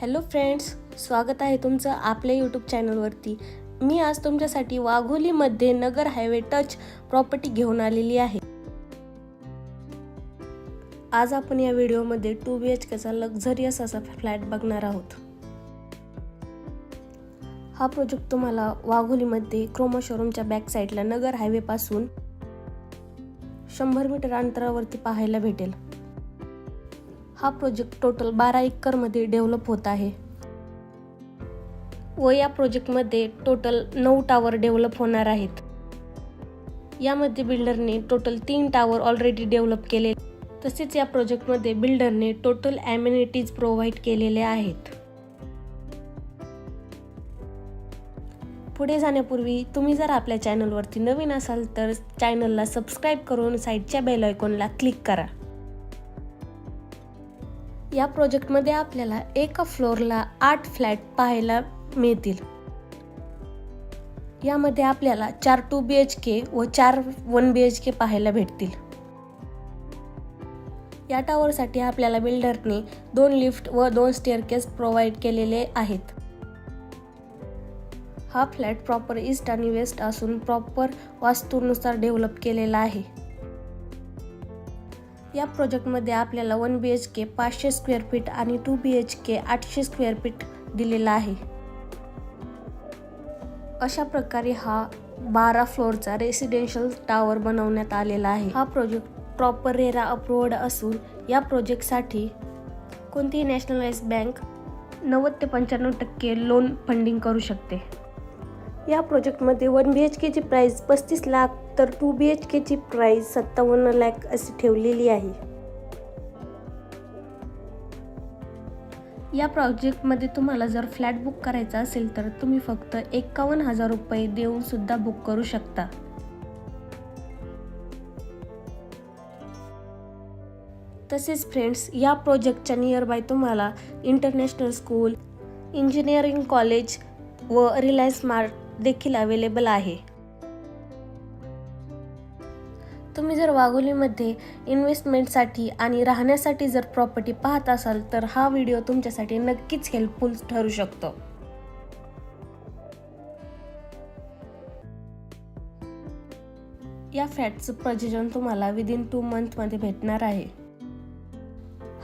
Hello friends स्वागत आहे तुमचं आपल्या यूट्यूब चॅनलवरती. मी आज तुमच्यासाठी वाघोलीमध्ये नगर हायवे टच प्रॉपर्टी घेऊन आलेली आहे. आज आपण या व्हिडिओमध्ये टू बी एच केचा लक्झरियस असा फ्लॅट बघणार आहोत. हा प्रोजेक्ट तुम्हाला वाघोलीमध्ये क्रोमो शोरूमच्या बॅक साईडला नगर हायवेपासून शंभर मीटर अंतरावरती पाहायला भेटेल. हा प्रोजेक्ट टोटल बारा एकरमध्ये डेव्हलप होत आहे. व या प्रोजेक्टमध्ये टोटल नऊ टावर डेव्हलप होणार आहेत. यामध्ये बिल्डरने टोटल तीन टावर ऑलरेडी डेव्हलप केले. तसेच या प्रोजेक्टमध्ये बिल्डरने टोटल ॲम्युनिटीज प्रोव्हाइड केलेले आहेत. पुढे जाण्यापूर्वी तुम्ही जर आपल्या चॅनलवरती नवीन असाल तर चॅनलला सबस्क्राईब करून साईडच्या बेल आयकॉनला क्लिक करा. या प्रोजेक्टमध्ये आपल्याला एका फ्लोअरला आठ फ्लॅट पाहायला मिळतील. यामध्ये आपल्याला चार टू बी एच के व चार वन बी एच के पाहायला भेटतील. या टावरसाठी आपल्याला बिल्डरने दोन लिफ्ट व दोन स्टेअरकेस प्रोव्हाइड केलेले आहेत. हा फ्लॅट प्रॉपर ईस्ट आणि वेस्ट असून प्रॉपर वास्तूनुसार डेव्हलप केलेला आहे. या प्रोजेक्टमध्ये आपल्याला वन बी एच के पाचशे स्क्वेअर फीट आणि टू बी एच के आठशे स्क्वेअर फीट दिलेला आहे. अशा प्रकारे हा बारा फ्लोअरचा रेसिडेन्शियल टावर बनवण्यात आलेला आहे. हा प्रोजेक्ट प्रॉपर रेरा अप्रुव्ड असून या प्रोजेक्टसाठी कोणतीही नॅशनलाइज बँक नव्वद ते पंच्याण्णव टक्के लोन फंडिंग करू शकते. या प्रोजेक्टमध्ये वन बी एच केची प्राईस पस्तीस लाख तर टू बी एच केची प्राईस सत्तावन्न लाख अशी ठेवलेली आहे. या प्रोजेक्टमध्ये तुम्हाला जर फ्लॅट बुक करायचा असेल तर तुम्ही फक्त एकावन्न हजार रुपये देऊन सुद्धा बुक करू शकता. तसेच फ्रेंड्स या प्रोजेक्टच्या नियरबाय तुम्हाला इंटरनॅशनल स्कूल इंजिनिअरिंग कॉलेज व रिलायन्स स्मार्ट देखील अवेलेबल आहे. तुम्ही जर वाघोलीमध्ये इन्व्हेस्टमेंटसाठी आणि राहण्यासाठी जर प्रॉपर्टी पाहत असाल तर हा व्हिडिओ तुमच्यासाठी नक्कीच हेल्पफुल ठरू शकतो. या फ्लॅटचं प्रयोजन तुम्हाला विदिन टू मंथमध्ये भेटणार आहे.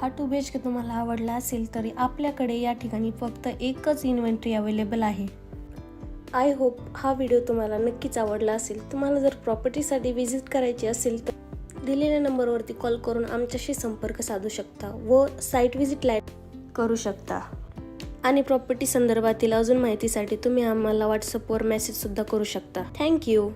हा टू बी एच के तुम्हाला आवडला असेल तरी आपल्याकडे या ठिकाणी फक्त एकच इन्व्हेंटरी अवेलेबल आहे. आय होप हा व्हिडिओ तुम्हाला नक्कीच आवडला असेल. तुम्हाला जर प्रॉपर्टीसाठी व्हिजिट करायची असेल तर दिलेल्या नंबरवरती कॉल करून आमच्याशी संपर्क साधू शकता व साईट व्हिजिट लाइट करू शकता. आणि प्रॉपर्टी संदर्भातील अजून माहितीसाठी तुम्ही आम्हाला व्हॉट्सअपवर मेसेजसुद्धा करू शकता. थँक्यू